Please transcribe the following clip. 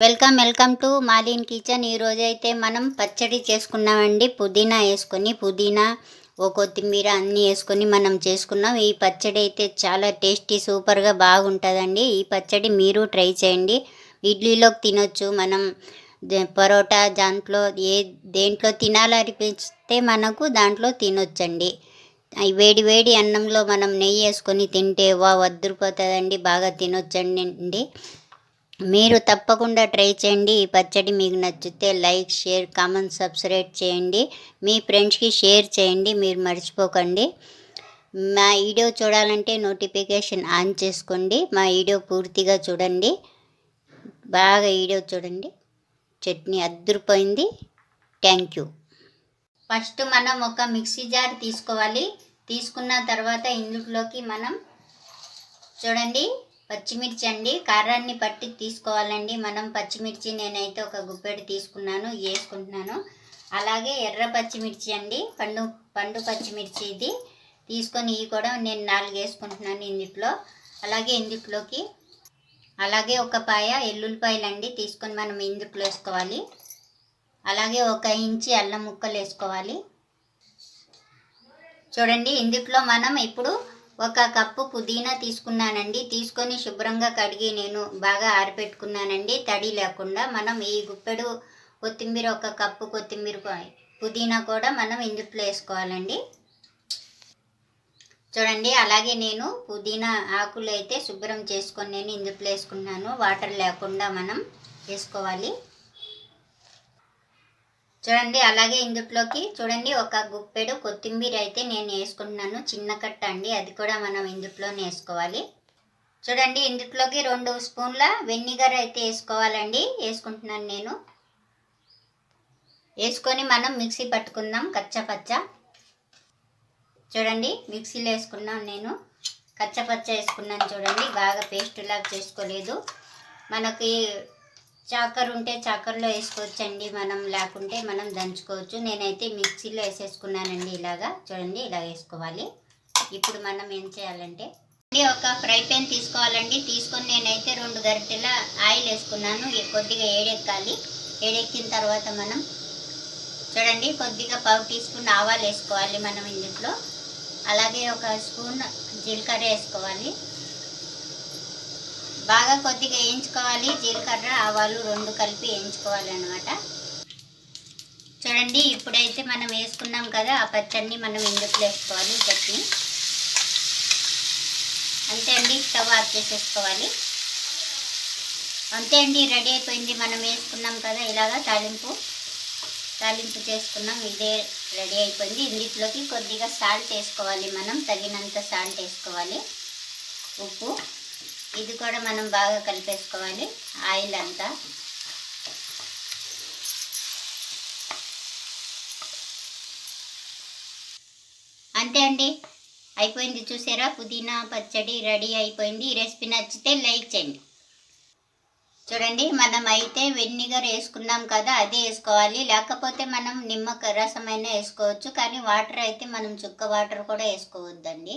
Welcome welcome to మాలిన్ kitchen. ఈరోజు అయితే మనం పచ్చడి చేసుకున్నామండి. పుదీనా వేసుకొని పుదీనా ఓ కొత్తిమీర అన్నీ వేసుకొని మనం చేసుకున్నాం. ఈ పచ్చడి అయితే చాలా టేస్టీ సూపర్గా బాగుంటుందండి. ఈ పచ్చడి మీరు ట్రై చేయండి. ఇడ్లీలోకి తినొచ్చు. మనం పరోటా దాంట్లో ఏ దేంట్లో తినాలనిపిస్తే మనకు దాంట్లో తినొచ్చండి. వేడి వేడి అన్నంలో మనం నెయ్యి వేసుకొని తింటే వా వద్దరిపోతుందండి బాగా తినొచ్చండి. మీరు తప్పకుండా ట్రై చేయండి. ఈ పచ్చడి మీకు నచ్చితే లైక్ షేర్ కామెంట్ సబ్స్క్రైబ్ చేయండి. మీ ఫ్రెండ్స్కి షేర్ చేయండి. మీరు మర్చిపోకండి. మా వీడియో చూడాలంటే నోటిఫికేషన్ ఆన్ చేసుకోండి. మా వీడియో పూర్తిగా చూడండి. బాగా వీడియో చూడండి. చట్నీ అద్దరిపోయింది. Thank you. ఫస్ట్ మనం ఒక మిక్సీ జార్ తీసుకోవాలి. తీసుకున్న తర్వాత ఇందులోకి మనం చూడండి. పచ్చిమిర్చి అండి కారాన్ని పట్టి తీసుకోవాలండి. మనం పచ్చిమిర్చి నేనైతే ఒక గుప్పెడు తీసుకున్నాను వేసుకుంటున్నాను. అలాగే ఎర్ర పచ్చిమిర్చి అండి. పండు పండు పచ్చిమిర్చి ఇది తీసుకొని ఇవి కూడా నేను నాలుగు వేసుకుంటున్నాను ఇందుట్లో. అలాగే ఇందుట్లోకి అలాగే ఒక పాయ ఎల్లుల్లిపాయలు అండి తీసుకొని మనం ఇందుట్లో వేసుకోవాలి. అలాగే ఒక ఇంచి అల్లం ముక్కలు వేసుకోవాలి. చూడండి ఇందుట్లో మనం ఇప్పుడు ఒక కప్పు పుదీనా తీసుకున్నానండి. తీసుకొని శుభ్రంగా కడిగి నేను బాగా ఆరిపెట్టుకున్నానండి తడి లేకుండా మనం ఈ గుప్పెడు కొత్తిమీర ఒక కప్పు కొత్తిమీర పుదీనా కూడా మనం ఇందులో వేసుకోవాలండి. చూడండి అలాగే నేను పుదీనా ఆకులు అయితే శుభ్రం చేసుకొని నేను ఇందులో వేసుకున్నాను. వాటర్ లేకుండా మనం వేసుకోవాలి. చూడండి అలాగే ఇందుట్లోకి చూడండి ఒక గుప్పెడు కొత్తిమీర అయితే నేను వేసుకుంటున్నాను. చిన్న కట్ట అండి అది కూడా మనం ఇందుట్లోనే వేసుకోవాలి. చూడండి ఇందుట్లోకి రెండు స్పూన్ల వెనిగర్ అయితే వేసుకోవాలండి వేసుకుంటున్నాను నేను. వేసుకొని మనం మిక్సీ పట్టుకుందాం కచ్చపచ్చ. చూడండి మిక్సీలో వేసుకున్నాను నేను. కచ్చపచ్చ వేసుకున్నాను చూడండి బాగా పేస్ట్ లాగా చేసుకోలేదు. మనకి చాకర్ ఉంటే చాకర్లో వేసుకోవచ్చండి మనం లేకుంటే మనం దంచుకోవచ్చు. నేనైతే మిక్సీలో వేసేసుకున్నానండి ఇలాగా. చూడండి ఇలా వేసుకోవాలి. ఇప్పుడు మనం ఏం చేయాలంటే ఒక ఫ్రై పెన్ తీసుకోవాలండి. తీసుకొని నేనైతే రెండు గరిటెల ఆయిల్ వేసుకున్నాను. కొద్దిగా ఏడెక్కాలి. ఏడెక్కిన తర్వాత మనం చూడండి కొద్దిగా పావు టీ స్పూన్ ఆవాలు వేసుకోవాలి మనం ఇందులో. అలాగే ఒక స్పూన్ జీలకర్ర వేసుకోవాలి. బాగా కొద్దిగా వేయించుకోవాలి. జీలకర్ర ఆవాలు రెండు కలిపి వేయించుకోవాలి అనమాట చూడండి ఇప్పుడైతే మనం వేసుకున్నాం కదా ఆ పచ్చడిని మనం ఇందులో వేసుకోవాలి చట్నీ. అంతే అండి స్టవ్ ఆఫ్ చేసేసుకోవాలి. అంతే అండి రెడీ అయిపోయింది. మనం వేసుకున్నాం కదా ఇలాగా తాలింపు. తాలింపు చేసుకున్నాం ఇదే రెడీ అయిపోయింది. ఇందులోకి కొద్దిగా సాల్ట్ వేసుకోవాలి మనం తగినంత సాల్ట్ వేసుకోవాలి. ఉప్పు. ఇది కూడా మనం బాగా కలిపేసుకోవాలి. ఆయిల్ అంతా. అంతే అండి. అయిపోయింది చూసారా? పుదీనా పచ్చడి రెడీ అయిపోయింది. ఈ రెసిపీ నచ్చితే లైక్ చేయండి. చూడండి మనం అయితే వెనిగర్ వేసుకున్నాం కదా అదే వేసుకోవాలి. లేకపోతే మనం నిమ్మక రసమైనా వేసుకోవచ్చు. కానీ వాటర్ అయితే మనం చుక్క వాటర్ కూడా వేసుకోవద్దండి.